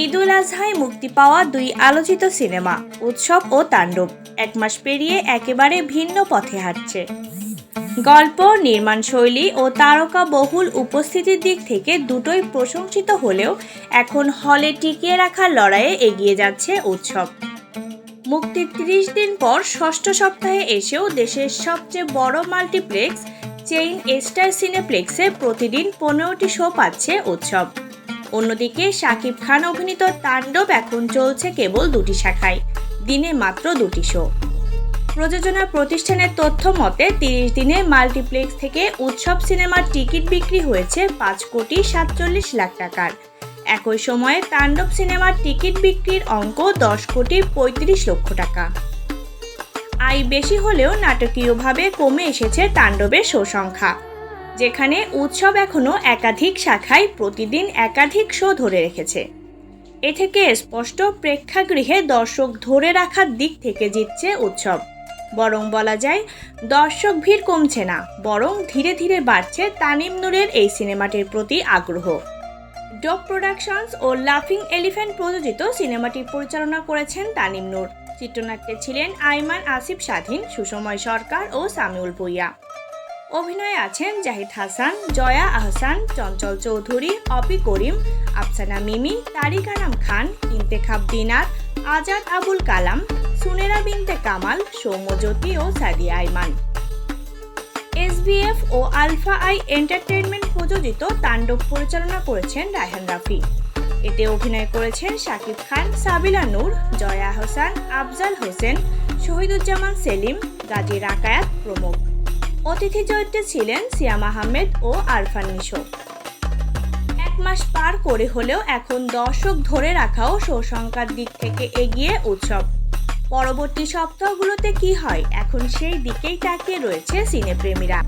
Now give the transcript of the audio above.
ঈদুল আজহায় মুক্তি পাওয়া দুই আলোচিত সিনেমা, উৎসব ও তাণ্ডব। এক মাস পেরিয়ে একেবারে ভিন্ন পথে হাঁটছে। গল্প নির্মাণ শৈলী ও তারকা বহুল উপস্থিতির দিক থেকে দুটোই প্রশংসিত হলেও এখন হলে টিকিয়ে রাখার লড়াইয়ে এগিয়ে যাচ্ছে উৎসব। মুক্তির তিরিশ দিন পর ষষ্ঠ সপ্তাহে এসেও দেশের সবচেয়ে বড় মাল্টিপ্লেক্স, চেইন এস্টার সিনেপ্লেক্সে প্রতিদিন পনেরোটি শো পাচ্ছে উৎসব। অন্যদিকে শাকিব খান অভিনীত তাণ্ডব এখন চলছে কেবল দুটি শাখায়, দিনে মাত্র দুটি শো। প্রযোজনা প্রতিষ্ঠানের তথ্য মতে, তিরিশ দিনে মাল্টিপ্লেক্স থেকে উৎসব সিনেমার টিকিট বিক্রি হয়েছে পাঁচ কোটি সাতচল্লিশ লাখ টাকার। একই সময়ে তাণ্ডব সিনেমার টিকিট বিক্রির অঙ্ক দশ কোটি পঁয়ত্রিশ লক্ষ টাকা। আয় বেশি হলেও নাটকীয়ভাবে কমে এসেছে তাণ্ডবের শো সংখ্যা। যেখানে উৎসব এখনও একাধিক শাখায় প্রতিদিন একাধিক শো ধরে রেখেছে। এ থেকে স্পষ্ট প্রেক্ষাগৃহে দর্শক ধরে রাখার দিক থেকে জিতছে উৎসব। বরং বলা যায়, দর্শক ভিড় কমছে না, বরং ধীরে ধীরে বাড়ছে তানিম নূরের এই সিনেমাটির প্রতি আগ্রহ। ডপ প্রোডাকশনস ও লাফিং এলিফ্যান্ট প্রযোজিত সিনেমাটি পরিচালনা করেছেন তানিম নূর। চিত্রনাট্যে ছিলেন আইমান আসিফ স্বাধীন সুসময় সরকার ও সামিউল ভুইয়া। অভিনয়ে আছেন জাহিদ হাসান, জয়া আহসান, চঞ্চল চৌধুরী, অপি করিম, আফসানা মিমি, তারিক আনাম খান, ইন্তেখাব দিনার, আজাদ আবুল কালাম, সুনেরা বিনতে কামাল সৌম্যজ্যোতি ও সাদিয়া আইমান। এসবিএফ ও আলফা আই এন্টারটেইনমেন্ট প্রযোজিত তাণ্ডব পরিচালনা করেছেন রায়হান রাফি। এতে অভিনয় করেছেন শাকিব খান, সাবিলা নূর, জয়া হোসেন আফজাল হোসেন, শহীদুজ্জামান সেলিম, গাজী রাকায়াত প্রমুখ। অতিথি চরিত্রে ছিলেন সিয়াম আহমেদ ও আরফান নিশো এক মাস পার করে হলেও এখন দর্শক ধরে রাখাও সংখ্যার দিক থেকে এগিয়ে উৎসব। পরবর্তী সপ্তাহগুলোতে কি হয়, এখন সেই দিকেই তাকিয়ে রয়েছে সিনেপ্রেমীরা।